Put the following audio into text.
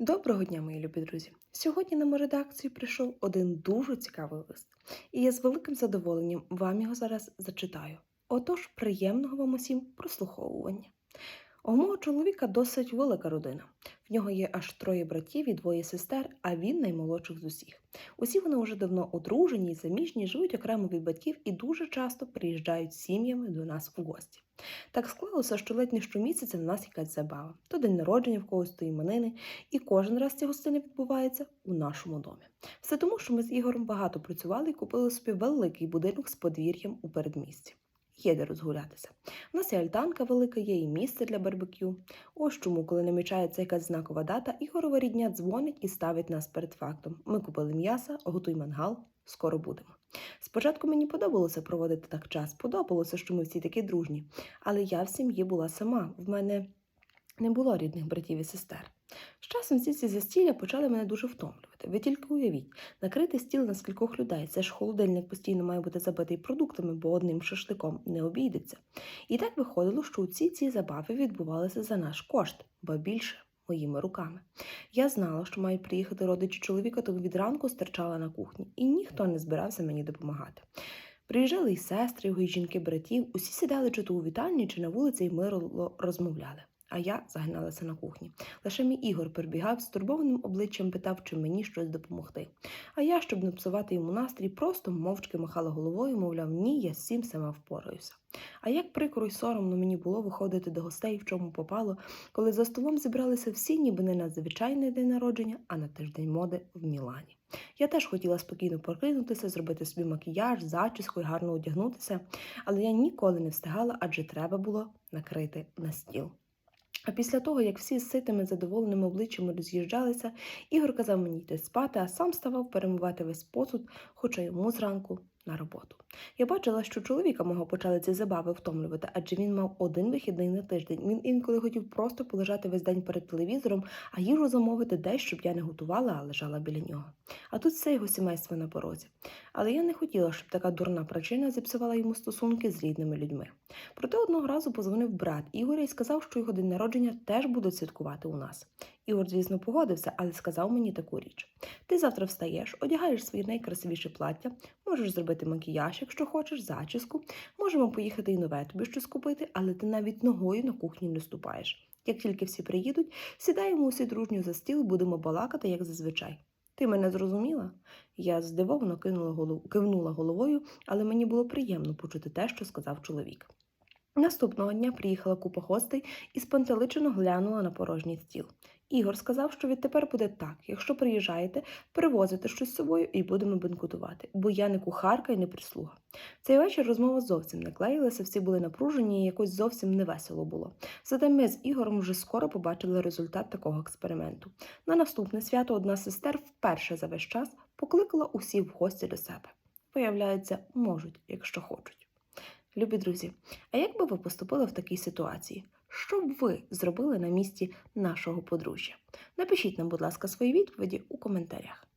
Доброго дня, мої любі друзі! Сьогодні на мою редакцію прийшов один дуже цікавий лист, і я з великим задоволенням вам його зараз зачитаю. Отож, приємного вам усім прослуховування. У мого чоловіка досить велика родина. В нього є аж троє братів і двоє сестер, а він наймолодших з усіх. Усі вони вже давно одружені і заміжні, живуть окремо від батьків і дуже часто приїжджають сім'ями до нас у гості. Так склалося, що ледь не щомісяця в нас якась забава. То день народження в когось, то іменини, і кожен раз ця гостина відбувається у нашому домі. Все тому, що ми з Ігорем багато працювали і купили собі великий будинок з подвір'ям у передмісті. Є де розгулятися. У нас і альтанка велика, є і місце для барбекю. Ось чому, коли намічається якась знакова дата, Ігорова рідня дзвонить і ставить нас перед фактом. Ми купили м'яса, готуй мангал, скоро будемо. Спочатку мені подобалося проводити так час, подобалося, що ми всі такі дружні, але я в сім'ї була сама. В мене не було рідних братів і сестер. З часом всі ці застілля почали мене дуже втомлювати. Ви тільки уявіть, накрити стіл на скількох людей. Це ж холодильник постійно має бути забитий продуктами, бо одним шашликом не обійдеться. І так виходило, що усі ці забави відбувалися за наш кошт, бо більше моїми руками. Я знала, що мають приїхати родичі чоловіка, тому від ранку стерчала на кухні, і ніхто не збирався мені допомагати. Приїжджали і сестри, його і жінки братів, усі сідали чи то у вітальні, чи на вулиці і мирно розмовляли. А я загиналася на кухні. Лише мій Ігор прибігав, з турбованим обличчям питав, чи мені щось допомогти. А я, щоб не псувати йому настрій, просто мовчки махала головою, мовляв, ні, я з цим сама впораюся. А як прикро й соромно мені було виходити до гостей, в чому попало, коли за столом зібралися всі, ніби не на звичайний день народження, а на тиждень моди в Мілані. Я теж хотіла спокійно прокинутися, зробити собі макіяж, зачіску і гарно одягнутися, але я ніколи не встигала, адже треба було накрити на стіл. А після того, як всі з ситими задоволеними обличчями роз'їжджалися, Ігор казав мені йти спати, а сам ставав перемивати весь посуд, хоча йому зранку на роботу. Я бачила, що чоловіка мого почали ці забави втомлювати, адже він мав один вихідний на тиждень. Він інколи хотів просто полежати весь день перед телевізором, а їжу замовити десь, щоб я не готувала, а лежала біля нього. А тут все його сімейство на порозі. Але я не хотіла, щоб така дурна причина зіпсувала йому стосунки з рідними людьми. Проте одного разу позвонив брат Ігоря і сказав, що його день народження теж будуть святкувати у нас. Ігор, звісно, погодився, але сказав мені таку річ: ти завтра встаєш, одягаєш своє найкрасивіше плаття, можеш зробити макіяж, якщо хочеш, зачіску, можемо поїхати і нове тобі щось купити, але ти навіть ногою на кухні не ступаєш. Як тільки всі приїдуть, сідаємо усі дружньо за стіл, будемо балакати, як зазвичай. Ти мене зрозуміла? Я здивовано кинула голов... кивнула головою, але мені було приємно почути те, що сказав чоловік. Наступного дня приїхала купа гостей і спантеличено глянула на порожній стіл. Ігор сказав, що відтепер буде так: якщо приїжджаєте, привозите щось з собою і будемо бенкутувати, бо я не кухарка і не прислуга. Цей вечір розмова зовсім не клеїлася, всі були напружені і якось зовсім невесело було. Зате ми з Ігорем вже скоро побачили результат такого експерименту. На наступне свято одна з сестер вперше за весь час покликала усіх в гості до себе. Виявляється, можуть, якщо хочуть. Любі друзі, а як би ви поступили в такій ситуації? Що б ви зробили на місці нашого подружжя? Напишіть нам, будь ласка, свої відповіді у коментарях.